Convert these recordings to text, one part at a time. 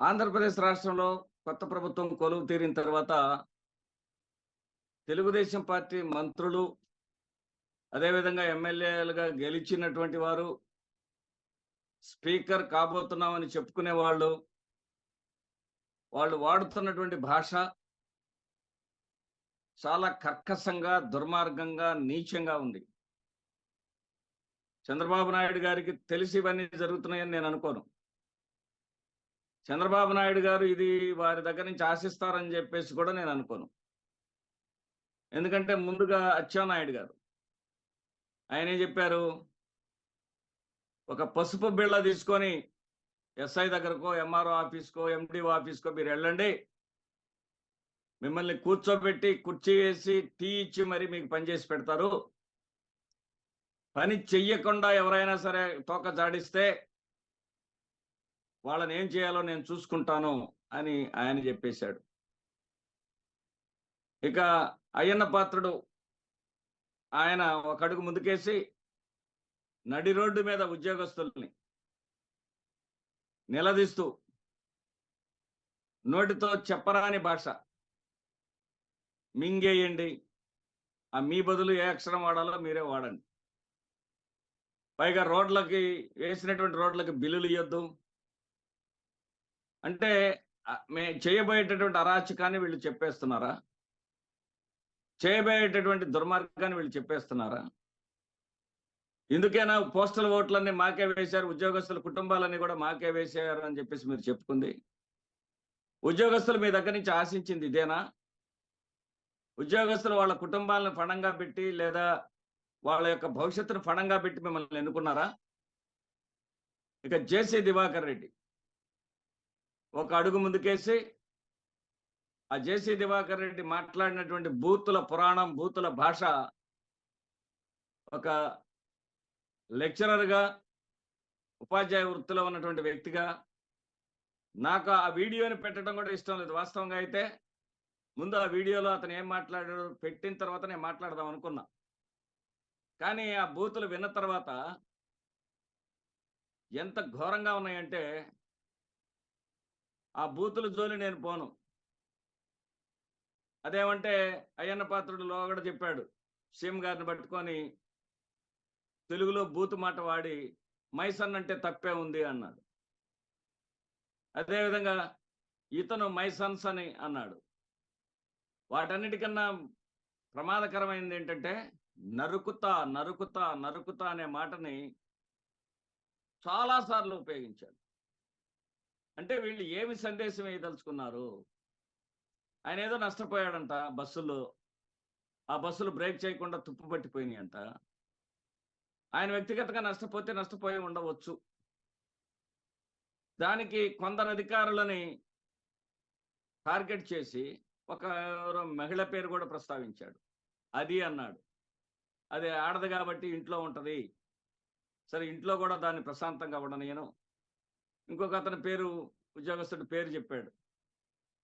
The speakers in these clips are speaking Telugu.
ఆంధ్రప్రదేశ్ రాష్ట్రంలో కొత్త ప్రభుత్వం కొలువు తీరిన తర్వాత తెలుగుదేశం పార్టీ మంత్రులు అదేవిధంగా ఎమ్మెల్యేలుగా గెలిచినటువంటి వారు స్పీకర్ కాబోతున్నామని చెప్పుకునే వాళ్ళు వాళ్ళు వాడుతున్నటువంటి భాష చాలా కర్కశంగా దుర్మార్గంగా నీచంగా ఉంది. చంద్రబాబు నాయుడు గారికి తెలిసి ఇవన్నీ జరుగుతున్నాయని నేను అనుకోను. చంద్రబాబు నాయుడు గారు ఇది వారి దగ్గర నుంచి ఆశిస్తారని చెప్పేసి కూడా నేను అనుకోను. ఎందుకంటే ముందుగా అచ్చెన్నాయుడు గారు ఆయనే చెప్పారు? ఒక పసుపు బిళ్ళ తీసుకొని ఎస్ఐ దగ్గరకో ఎంఆర్ఓ ఆఫీస్కో ఎండిఓ ఆఫీస్కో మీరు వెళ్ళండి. మిమ్మల్ని కూర్చోబెట్టి కుర్చీ వేసి టీ ఇచ్చి మరి మీకు పని చేసి పెడతారు. పని చెయ్యకుండా ఎవరైనా సరే తోక జాడిస్తే వాళ్ళని ఏం చేయాలో నేను చూసుకుంటాను అని ఆయన చెప్పేశాడు. ఇక అయ్యన్న పాత్రుడు ఆయన ఒక అడుగు ముందుకేసి నడి రోడ్డు మీద ఉద్యోగస్తుల్ని నిలదీస్తూ నోటితో చెప్పరాని భాష మింగేయండి. ఆ మీ బదులు ఏ అక్షరం వాడాలో మీరే వాడండి. పైగా రోడ్లకి వేసినటువంటి రోడ్లకి బిల్లులు ఇవ్వద్దు అంటే మే చేయబోయేటటువంటి అరాచకాన్ని వీళ్ళు చెప్పేస్తున్నారా? చేయబోయేటటువంటి దుర్మార్గాన్ని వీళ్ళు చెప్పేస్తున్నారా? ఎందుకైనా పోస్టల్ ఓట్లన్నీ మాకే వేశారు ఉద్యోగస్తుల కుటుంబాలన్నీ కూడా మాకే వేశారు అని చెప్పేసి మీరు చెప్పుకుంది? ఉద్యోగస్తులు మీ దగ్గర నుంచి ఆశించింది ఇదేనా? ఉద్యోగస్తులు వాళ్ళ కుటుంబాలను ఫణంగా పెట్టి లేదా వాళ్ళ యొక్క భవిష్యత్తును ఫణంగా పెట్టి మిమ్మల్ని ఎన్నుకున్నారా? ఇక జేసీ దివాకర్ రెడ్డి. ఒక అడుగు ముందుకేసి ఆ జేసీ దివాకర్ రెడ్డి మాట్లాడినటువంటి బూతుల పురాణం బూతుల భాష ఒక లెక్చరర్గా ఉపాధ్యాయ వృత్తిలో ఉన్నటువంటి వ్యక్తిగా నాకు ఆ వీడియోని పెట్టడం కూడా ఇష్టం లేదు వాస్తవంగా అయితే. ముందు ఆ వీడియోలో అతను ఏం మాట్లాడాడు పెట్టిన తర్వాత నేను మాట్లాడదాం అనుకున్నా. కానీ ఆ బూతులు విన్న తర్వాత ఎంత ఘోరంగా ఉన్నాయంటే ఆ బూతుల జోలి నేను పోను. అదేమంటే అయ్యన్న పాత్రుడు లోగడ చెప్పాడు సీఎం గారిని పట్టుకొని తెలుగులో బూతు మాట వాడి మైసన్ అంటే తప్పే ఉంది అన్నాడు. అదేవిధంగా ఇతను మైసన్స్ అని అన్నాడు. వాటన్నిటికన్నా ప్రమాదకరమైనది ఏంటంటే నరుకుతా నరుకుతా నరుకుతా అనే మాటని చాలాసార్లు ఉపయోగించాడు. అంటే వీళ్ళు ఏమి సందేశం వేయదలుచుకున్నారు? ఆయన ఏదో నష్టపోయాడంట బస్సులో. ఆ బస్సులు బ్రేక్ చేయకుండా తుప్పు పట్టిపోయినాయంట. అంట ఆయన వ్యక్తిగతంగా నష్టపోతే నష్టపోయి ఉండవచ్చు. దానికి కొందరు అధికారులని టార్గెట్ చేసి ఒక మహిళ పేరు కూడా ప్రస్తావించాడు. అది అన్నాడు. అది ఆడదు కాబట్టి ఇంట్లో ఉంటది. సరే ఇంట్లో కూడా దాన్ని ప్రశాంతంగా ఉండనియను. ఇంకొక అతని పేరు ఉద్యోగస్తుడి పేరు చెప్పాడు.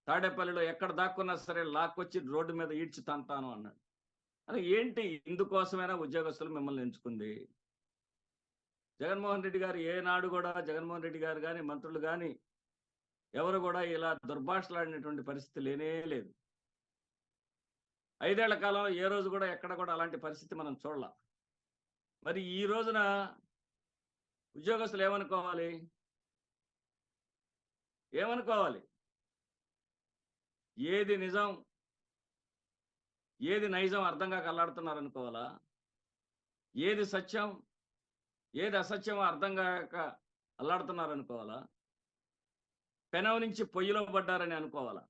తాడేపల్లిలో ఎక్కడ దాక్కున్నా సరే లాక్కొచ్చి రోడ్డు మీద ఈడ్చి తంటాను అన్నాడు. అది ఏంటి ఇందుకోసమైనా ఉద్యోగస్తులు మిమ్మల్ని ఎంచుకుంది? జగన్మోహన్ రెడ్డి గారు ఏనాడు కూడా జగన్మోహన్ రెడ్డి గారు కానీ మంత్రులు కానీ ఎవరు కూడా ఇలా దుర్భాషలాడినటువంటి పరిస్థితి లేనే లేదు. ఐదేళ్ళ కాలంలో ఏ రోజు కూడా ఎక్కడ కూడా అలాంటి పరిస్థితి మనం చూడాల. మరి ఈ రోజున ఉద్యోగస్తులు ఏమనుకోవాలి? ఏమనుకోవాలి? ఏది నిజం ఏది నైజం అర్థం కాక అల్లాడుతున్నారు అనుకోవాలా ఏది సత్యం ఏది అసత్యం అర్థం కాక అల్లాడుతున్నారు అనుకోవాలా పెనవ నుంచి పొయ్యిలో పడ్డారని అనుకోవాలా?